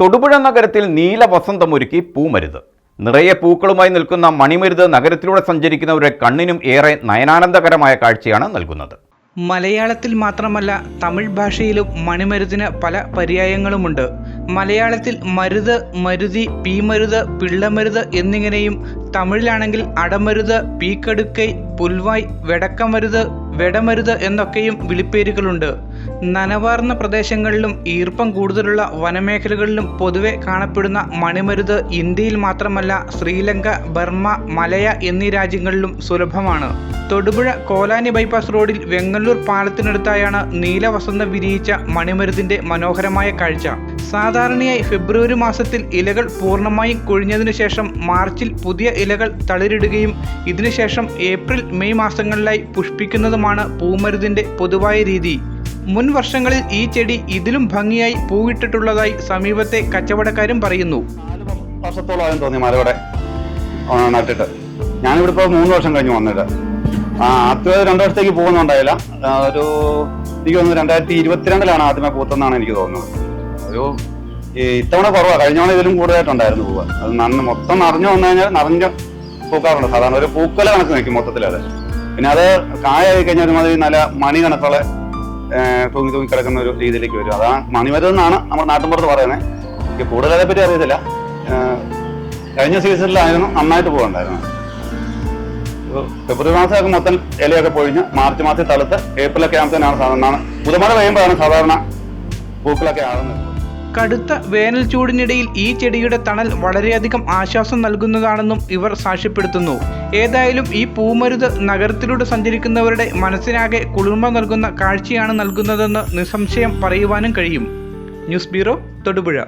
തൊടുപുഴ നഗരത്തിൽ നീല വസന്തമൊരുക്കി പൂമരുത്. നിറയെ പൂക്കളുമായി നിൽക്കുന്ന മണിമരുത് നഗരത്തിലൂടെ സഞ്ചരിക്കുന്നവരുടെ കണ്ണിനും ഏറെ നയനാനന്ദകരമായ കാഴ്ചയാണ് നൽകുന്നത്. മലയാളത്തിൽ മാത്രമല്ല തമിഴ് ഭാഷയിലും മണിമരുതിന് പല പര്യായങ്ങളുമുണ്ട്. മലയാളത്തിൽ മരുത് മരുതി പീമരുത് പിള്ളമരുത് എന്നിങ്ങനെയും തമിഴിലാണെങ്കിൽ അടമരുത് പീക്കടുക്കൈ പുൽവായ് വെടക്കമരുത് വെടമരുത് എന്നൊക്കെയും വിളിപ്പേരുകളുണ്ട്. നനവാർന്ന പ്രദേശങ്ങളിലും ഈർപ്പം കൂടുതലുള്ള വനമേഖലകളിലും പൊതുവെ കാണപ്പെടുന്ന മണിമരുത് ഇന്ത്യയിൽ മാത്രമല്ല ശ്രീലങ്ക ബർമ്മ മലയ എന്നീ രാജ്യങ്ങളിലും സുലഭമാണ്. തൊടുപുഴ കോലാനി ബൈപ്പാസ് റോഡിൽ വെങ്ങല്ലൂർ പാലത്തിനടുത്തായാണ് നീലവസന്ത വിരിയിച്ച മണിമരുതിന്റെ മനോഹരമായ കാഴ്ച. സാധാരണയായി ഫെബ്രുവരി മാസത്തിൽ ഇലകൾ പൂർണമായും കൊഴിഞ്ഞതിനു ശേഷം മാർച്ചിൽ പുതിയ ഇലകൾ തളിരിടുകയും ഇതിനുശേഷം ഏപ്രിൽ മെയ് മാസങ്ങളിലായി പുഷ്പിക്കുന്നതുമാണ് പൂമരുതിന്റെ പൊതുവായ രീതി. മുൻ വർഷങ്ങളിൽ ഈ ചെടി ഇതിലും ഭംഗിയായി പൂവിട്ടിട്ടുള്ളതായി സമീപത്തെ കച്ചവടക്കാരും പറയുന്നു. വർഷത്തോളം തോന്നി മരവിടെ നട്ടിട്ട് ഞാനിവിടെ ഇപ്പോൾ മൂന്ന് വർഷം കഴിഞ്ഞ് വന്നിട്ട് ആ ആദ്യം രണ്ടു വർഷത്തേക്ക് പോകുന്നുണ്ടായില്ല ഒരു എനിക്ക് തോന്നുന്നു രണ്ടായിരത്തി ഇരുപത്തിരണ്ടിലാണ് ആദ്യമേ പൂത്തെന്നാണ് എനിക്ക് തോന്നുന്നത്. ഒരു ഇത്തവണ കുറവാണ് കഴിഞ്ഞ തവണ ഇതിലും കൂടുതലായിട്ടുണ്ടായിരുന്നു പൂവ്. അത് നന്ന് മൊത്തം നിറഞ്ഞു വന്നു കഴിഞ്ഞാൽ നിറഞ്ഞ പൂക്കാറുണ്ട്. സാധാരണ ഒരു പൂക്കല കണക്ക് നിൽക്കും മൊത്തത്തിൽ അത് പിന്നെ അത് കായായി കഴിഞ്ഞാൽ ഒരുമാതിരി നല്ല മണി കണക്കുള്ള തൂങ്ങി തൂങ്ങി കിടക്കുന്ന ഒരു രീതിയിലേക്ക് വരും. അതാണ് മണിമരുതെന്നാണ് നമ്മുടെ നാട്ടിൻപുറത്ത് പറയുന്നത് എനിക്ക് കൂടുതൽ പറ്റി അറിയത്തില്ല. കഴിഞ്ഞ സീസണിലായിരുന്നു നന്നായിട്ട് പോകുന്നുണ്ടായിരുന്നു ഒരു ഫെബ്രുവരി മാസമൊക്കെ മൊത്തം ഇലയൊക്കെ പൊഴിഞ്ഞ് മാർച്ച് മാസത്തിൽ തളുത്ത് ഏപ്രിലൊക്കെ ആകുമ്പോഴത്തേനാണ് സാധാരണ പുതുമഴ പെയ്യുമ്പോഴാണ് സാധാരണ പൂക്കളൊക്കെ ആകുന്നത്. കടുത്ത വേനൽ ചൂടിനിടയിൽ ഈ ചെടിയുടെ തണൽ വളരെയധികം ആശ്വാസം നൽകുന്നതാണെന്നും ഇവർ സാക്ഷ്യപ്പെടുത്തുന്നു. ഏതായാലും ഈ പൂമരുത് നഗരത്തിലൂടെ സഞ്ചരിക്കുന്നവരുടെ മനസ്സിനാകെ കുളിർമ നൽകുന്ന കാഴ്ചയാണ് നൽകുന്നതെന്ന് നിസ്സംശയം പറയുവാനും കഴിയും. News bureau Thodupuzha.